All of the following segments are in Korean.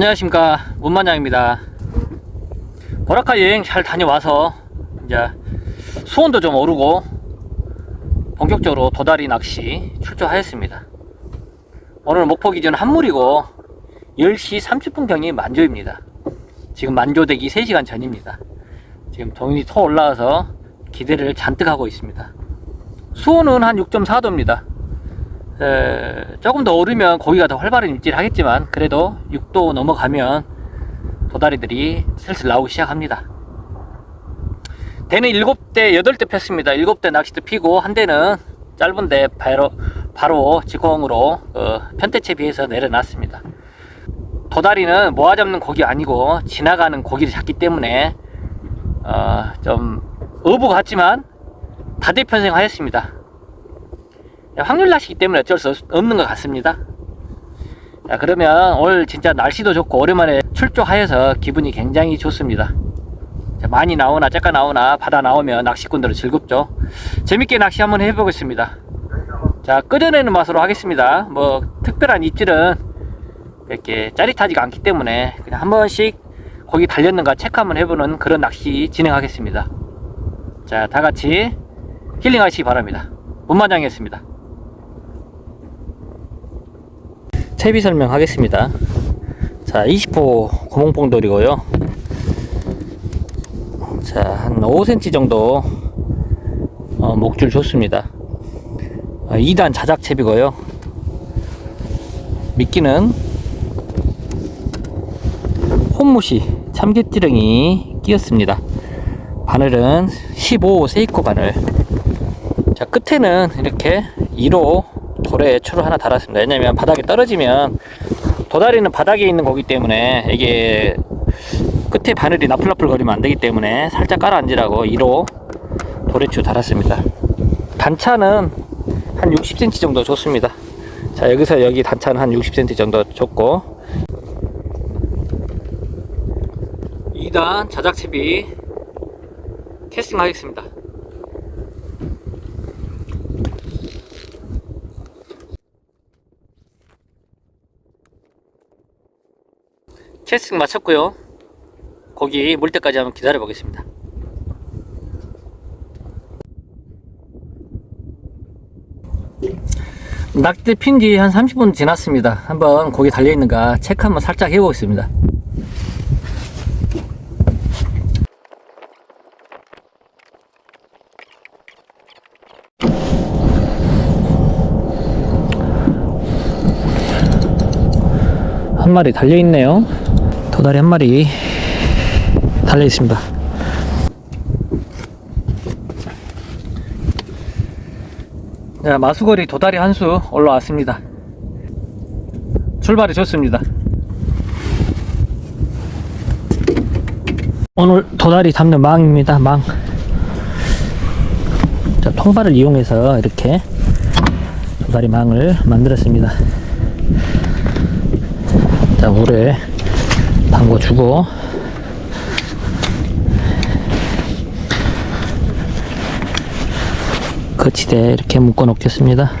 안녕하십니까. 문만장입니다. 보라카 여행 잘 다녀와서 이제 수온도 좀 오르고 본격적으로 도다리 낚시 출조하였습니다. 오늘 목포 기준 한물이고 10시 30분경이 만조입니다. 지금 만조되기 3시간 전입니다. 지금 동인이 토 올라와서 기대를 잔뜩 하고 있습니다. 수온은 한 6.4도입니다 에, 조금 더 오르면 고기가 더 활발한 입질 하겠지만 그래도 6도 넘어가면 도다리들이 슬슬 나오기 시작합니다. 대는 7대, 8대 폈습니다. 7대 낚시대 피고 한 대는 짧은데 바로, 바로 직공으로 어, 편대채 비해서 내려놨습니다. 도다리는 모아 잡는 고기 아니고 지나가는 고기를 잡기 때문에 어, 좀 어부 같지만 다대편생하였습니다. 확률 낚시기 때문에 어쩔 수 없- 없는 것 같습니다. 자, 그러면 오늘 진짜 날씨도 좋고 오랜만에 출조하여서 기분이 굉장히 좋습니다. 자, 많이 나오나 작가 나오나 바다 나오면 낚시꾼들은 즐겁죠. 재밌게 낚시 한번 해보겠습니다. 자, 끓여내는 맛으로 하겠습니다. 뭐 특별한 입질은 이렇게 짜릿하지가 않기 때문에 그냥 한 번씩 거기 달렸는가 체크 한번 해보는 그런 낚시 진행하겠습니다. 자, 다 같이 힐링하시기 바랍니다. 문마장이었습니다. 채비 설명하겠습니다. 자, 20호 고몽봉돌이고요. 자, 한 5cm 정도 어, 목줄 좋습니다. 어, 2단 자작 채비고요. 미끼는 홈무시 참깨지렁이 끼었습니다. 바늘은 15 세이코 바늘. 자, 끝에는 이렇게 2로 돌에 추를 하나 달았습니다. 왜냐면 바닥에 떨어지면 도다리는 바닥에 있는 거기 때문에 이게 끝에 바늘이 나풀나풀 거리면 안 되기 때문에 살짝 깔아앉으라고 2로 돌에 추 달았습니다. 단차는 한 60cm 정도 줬습니다. 자, 여기서 여기 단차는 한 60cm 정도 줬고 2단 자작채비 캐스팅 하겠습니다. 캐스팅 마쳤고요. 고기 물 때까지 한번 기다려 보겠습니다. 낙지 핀지 한 30분 지났습니다. 한번 고기 달려 있는가 체크 한번 살짝 해보겠습니다. 한 마리 달려 있네요. 도다리 한 마리 달려 있습니다. 자, 마수거리 도다리 한 수 올라왔습니다. 출발이 좋습니다. 오늘 도다리 담는 망입니다. 망. 자, 통발을 이용해서 이렇게 도다리 망을 만들었습니다. 자, 물에 담궈주고 거치대 이렇게 묶어 놓겠습니다.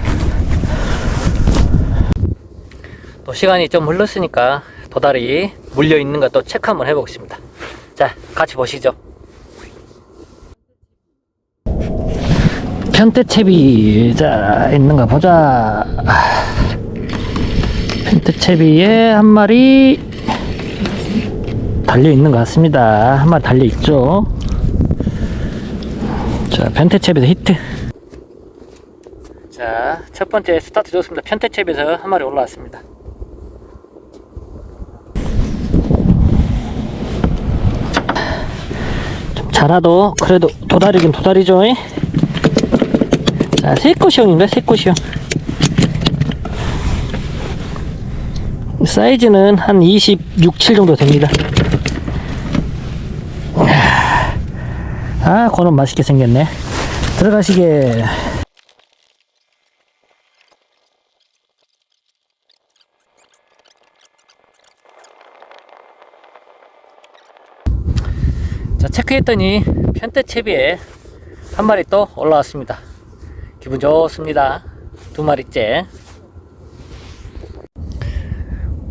또 시간이 좀 흘렀으니까 도다리 물려 있는 것도 체크 한번 해보겠습니다. 자, 같이 보시죠. 편태채비 자 있는가 보자. 편태채비에 한 마리 달려 있는 것 같습니다. 한 마리 달려 있죠. 자, 편태채비도 히트. 자, 첫 번째 스타트 좋습니다. 편태채비에서 한 마리 올라왔습니다. 좀 자라도 그래도 도다리긴 도다리죠. 이? 자, 세코시형인가? 세코시형. 사이즈는 한 26, 7 정도 됩니다. 아, 그놈 맛있게 생겼네. 들어가시게. 자, 체크했더니 편태채비에 한 마리 또 올라왔습니다. 기분 좋습니다. 두 마리째.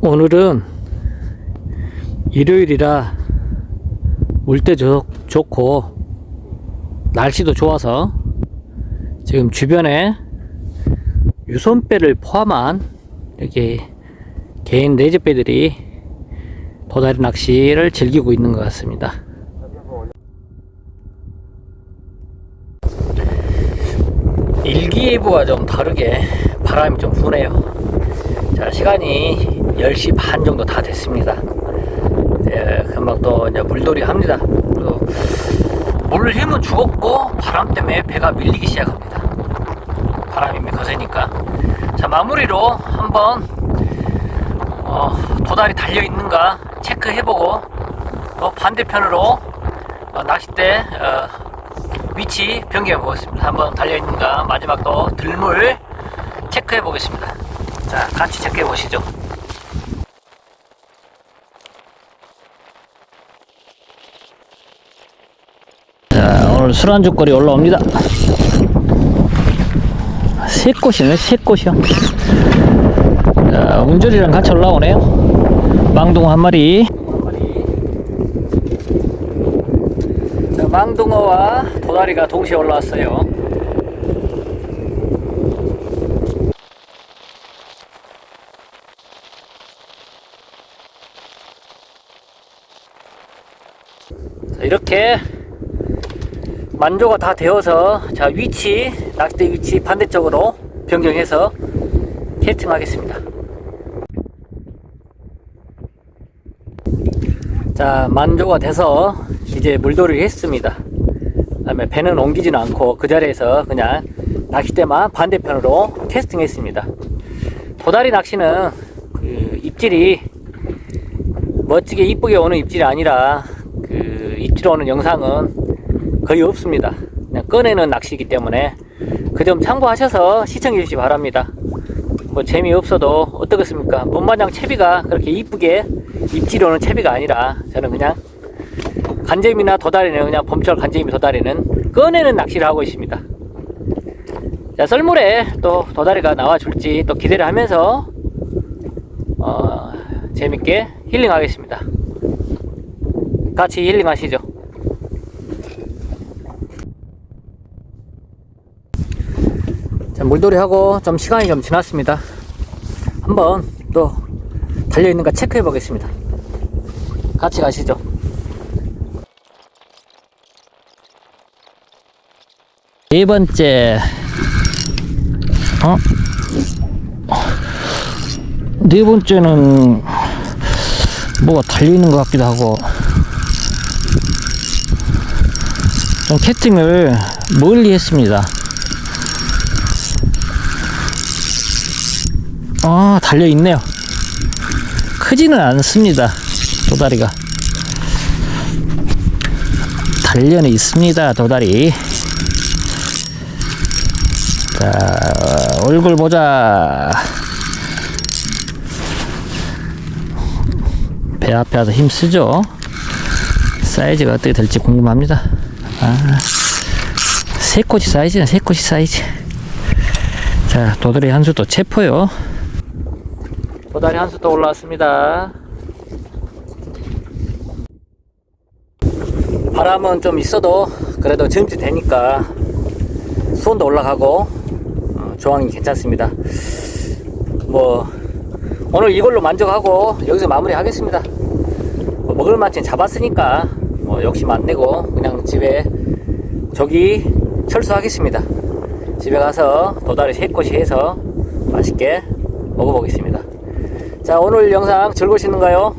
오늘은 일요일이라 물때 좋, 좋고 날씨도 좋아서 지금 주변에 유손배를 포함한 이렇게 개인 레저배들이 도다리 낚시를 즐기고 있는 것 같습니다. 일기예보와 좀 다르게 바람이 좀 부네요. 자, 시간이 10시 반 정도 다 됐습니다. 이제 금방 또 이제 물놀이 합니다. 또 물 힘은 죽었고 바람 때문에 배가 밀리기 시작합니다. 바람이 거세니까. 자, 마무리로 한번 어, 도다리 달려 있는가 체크해보고 또 반대편으로 어, 낚싯대 어, 위치 변경해 보겠습니다. 한번 달려 있는가 마지막 또 들물 체크해 보겠습니다. 자, 같이 체크해 보시죠. 자, 오늘 술안주거리 올라옵니다. 세 꽃이네, 세 꽃이요. 자, 운절이랑 같이 올라오네요. 망둥어 한 마리. 자, 망둥어와 도다리가 동시에 올라왔어요. 자, 이렇게 만조가 다 되어서 자 위치 낚싯대 위치 반대쪽으로 변경해서 캐스팅하겠습니다. 자 만조가 돼서 이제 물돌이를 했습니다. 그 다음에 배는 옮기지는 않고 그 자리에서 그냥 낚싯대만 반대편으로 캐스팅 했습니다. 도다리 낚시는 그 입질이 멋지게 이쁘게 오는 입질이 아니라 그 입질 오는 영상은 거의 없습니다. 그냥 꺼내는 낚시이기 때문에 그 점 참고하셔서 시청해 주시기 바랍니다. 뭐 재미없어도 어떻겠습니까? 못마냥 채비가 그렇게 이쁘게 입질이 오는 채비가 아니라 저는 그냥 간재미나 도다리는 그냥 봄철 간재미 도다리는 꺼내는 낚시를 하고 있습니다. 자, 썰물에 또 도다리가 나와줄지 또 기대를 하면서 어, 재밌게 힐링하겠습니다. 같이 힐링하시죠. 자, 물놀이 하고 좀 시간이 좀 지났습니다. 한번 또 달려 있는가 체크해 보겠습니다. 같이 가시죠. 네 번째, 어? 네 번째는 뭐가 달려 있는 것 같기도 하고 좀 캐팅을 멀리 했습니다. 아, 달려 있네요. 크지는 않습니다. 도다리가. 달려는 있습니다. 도다리. 자, 얼굴 보자. 배 앞에 와서 힘쓰죠. 사이즈가 어떻게 될지 궁금합니다. 아, 세 꼬치 사이즈는 세 꼬치 사이즈. 자, 도다리 한수또 체포요. 도다리 한수또 올라왔습니다. 바람은 좀 있어도 그래도 점지 되니까 수온도 올라가고 어, 조항이 괜찮습니다. 뭐 오늘 이걸로 만족하고 여기서 마무리 하겠습니다. 뭐 먹을 만큼 잡았으니까 뭐 욕심 안 내고 그냥 집에 저기 철수하겠습니다. 집에 가서 도다리 세 꼬시 해서 맛있게 먹어보겠습니다. 자 오늘 영상 즐거우시는가요?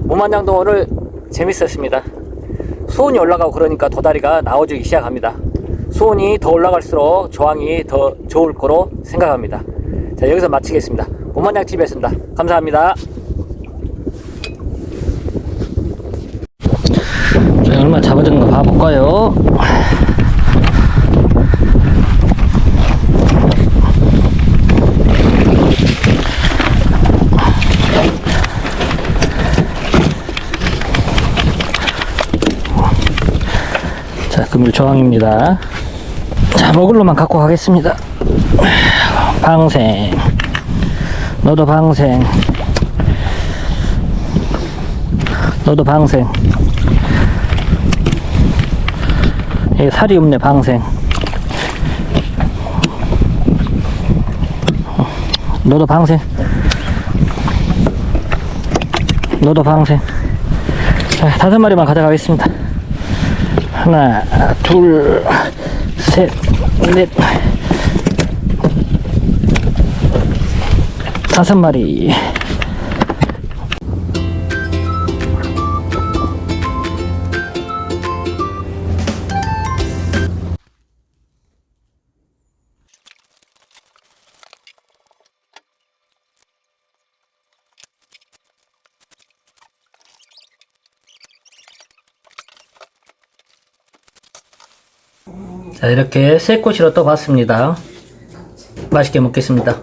무만장도 오늘 재밌었습니다. 수온이 올라가고 그러니까 도다리가 나와주기 시작합니다. 수온이 더 올라갈수록 조항이 더 좋을 거로 생각합니다. 자 여기서 마치겠습니다. 무만장 TV였습니다. 감사합니다. 자, 얼마 잡아주는 거 봐볼까요? 금일 저항입니다. 자, 먹을로만 갖고 가겠습니다. 방생. 너도 방생. 너도 방생. 얘 살이 없네, 방생. 너도 방생. 너도 방생. 자, 다섯 마리만 가져가겠습니다. 하나, 둘, 셋, 넷, 다섯 마리. 자, 이렇게 새 꼬치로 또 봤습니다. 맛있게 먹겠습니다.